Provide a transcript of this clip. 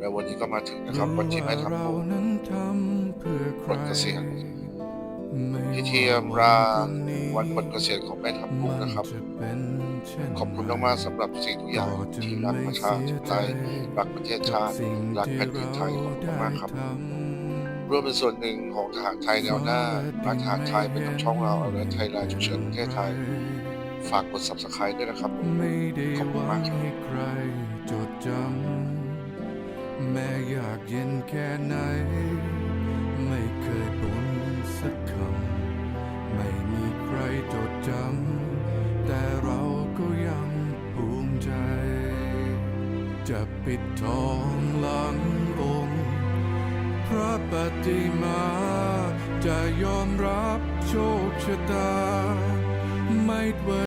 แล้ววันนี้ก็มาถึงนะครับวันที่แม่ทัพบุกนั้นทำเพื่อใคปลดเกษียณไม่พิธีอำลาวันปลดเกษียณของแม่ทัพบุกนะครับมัจเป็นเช่นขอบคุณมากๆสำหรับสิ่งทุกอย่างที่รักประชาธิปไตยรักประเทศชาติรักแผ่นดินไทยขอบคุณมากครับร่วมเป็นส่วนหนึ่งของทหารไทยแนวหน้ารักทหารไทยไปกับช่องเราเอาและไทยแลนด์ฉุกเฉินประเทศไทย ฝากกด subscribe ด้วยนะครับไม่ได้ขอบหคุณวัมางกครับ ม้อยากเย็นแค่ไหน ไม่เคยบ่นสักคำ ไม่มีใครจดจำ แต่เราก็ยังภูมิใจ จะปิดทองหลังองค์ พระปฏิมา จะยอมรับโชคชะตา ไม่เว่